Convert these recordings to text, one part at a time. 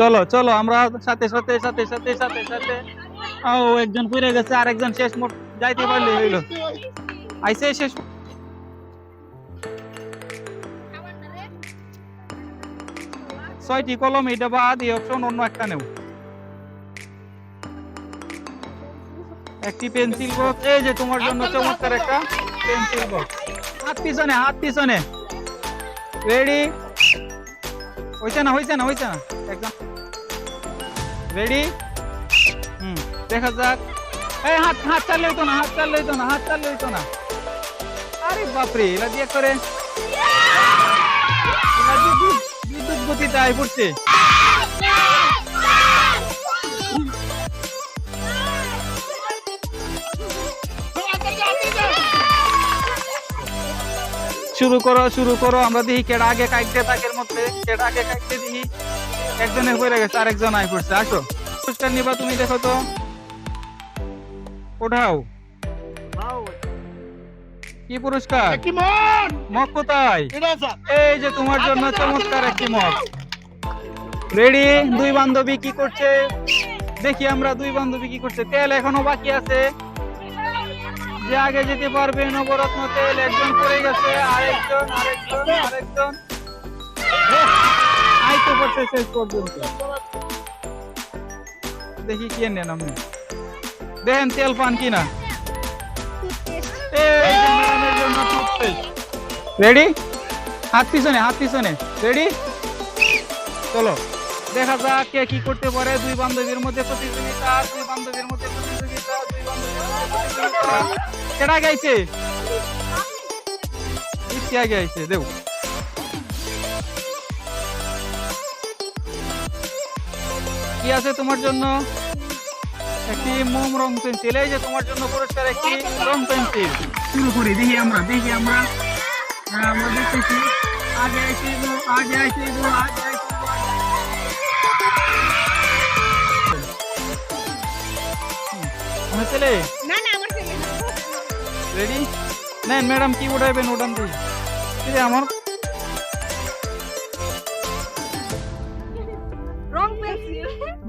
চলো চলো, আমরা সাথে সাথে সাথে সাথে সাথে সাথে। ও, একজন পড়ে গেছে আর একজন শেষ মোট যাইতে পারলে হইল। আইসে শেষ ছয়টি কলম, এটা বাদ, এই অপশন অন্য একটা নেও। একটি পেন্সিল বক্স এই যে তোমার জন্য চমৎকার একটা পেন্সিল বক্স হাত পিছনে হাত পিছনে। রেডি হইছে না হইছে না হইছে না? একদম। রেডি হুম দেখা যাক। এই, হাত হাত চাললে হইতো না, হাত চাললে হইতো না, হাত চাললে হইতো না। আরে বাপরে, এলা দিয়ে করে। বিদ্যুৎ গতিতে আই পড়ছে। শুরু করো শুরু করো, আমরা দেখি কেডা আগে কাইটে তাকের মধ্যে। কেডা আগে কাইটে দেখি। একজনের পড়ে গেছে আরেকজন আই পড়ছে আসো। পুরস্কার নিবা তুমি দেখো তো। ওঠাও। কি পুরস্কার? মগ কোথায়? এই যে তোমার জন্য চমৎকার একটি মগ। রেডি দুই বান্ধবী কি করছে? দেখি আমরা দুই বান্ধবী কি করছে। তেল এখনও বাকি আছে। যে আগে যেতে পারবে নবরত্ন তেল। একজন পড়ে গেছে আরেকজন আরেকজন আরেকজন। করছে শেষ পর্যন্ত। দেখি কি নেন আপনি। দেখেন তেল পান কিনা। রেডি হাত পিছনে হাত পিছনে। রেডি চলো। দেখা যাক কে কি করতে পারে। দুই বান্ধবীর মধ্যে প্রতিযোগিতা, দুই বান্ধবীর মধ্যে প্রতিযোগিতা মধ্যে প্রতিযোগিতা। কেডা গাইছে? ইতি আছে তোমার জন্য। একটি মোম রং পেন্সিল এই যে তোমার জন্য পুরস্কার একটি রং পেন্সিল। শুরু করি দেখি আমরা দেখি আমরা। হ্যাঁ, আমরা দেখতেছি। আগে গো, আগে গো, আগে আমার ছেলে? না না আমার ছেলে রেডি নেন ম্যাডাম কি উঠাইবেন আমার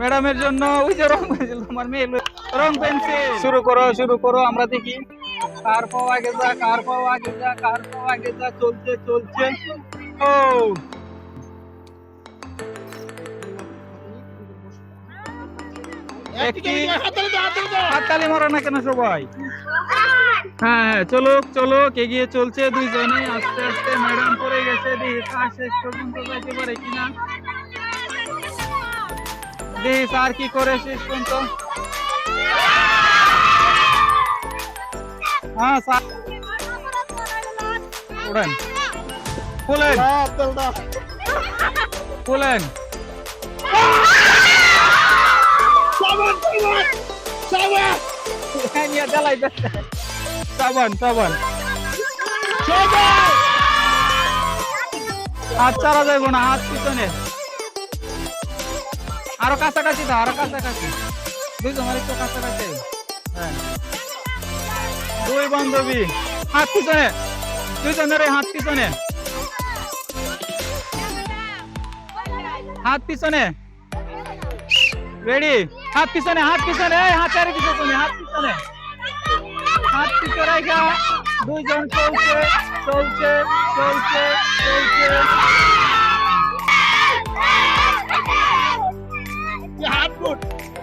ম্যাডামের জন্য ওই যে রং পেন্সিল তোমার মেয়ে রং পেন্সিল। শুরু করো শুরু করো আমরা দেখি। কার পাও আগে যা কার পাও আগে যা কার পাও আগে যা চলছে চলছে। ও। একটি হাততালি মারো না কেন সবাই? হ্যাঁ হ্যাঁ চলো চলো এগিয়ে চলছে দুইজনে। আস্তে আস্তে ম্যাডাম পড়ে গেছে দেখি কার শেষ পর্যন্ত যাইতে পারে কিনা। দেখি স্যার কি করে শেষ পর্যন্ত হ্যাঁ স্যার। উড়েন খুলেন। খুলেন। সাবান হাত চালা যাইব না হাত পিছনে। আরও কাছাকাছি দাও আরও কাছাকাছি। দুইজন আর একটু কাছাকাছি। হ্যাঁ। দুই বান্ধবী। হাত পিছনে। দুইজনের হাত পিছনে। হাত পিছনে। রেডি হাত পিছনে হাত পিছনে। এই, হাত চারি দিছো তুমি হাত পিছনে। হাত পিছনে দুইজন চলছে চলছে চলছে চলছে। কি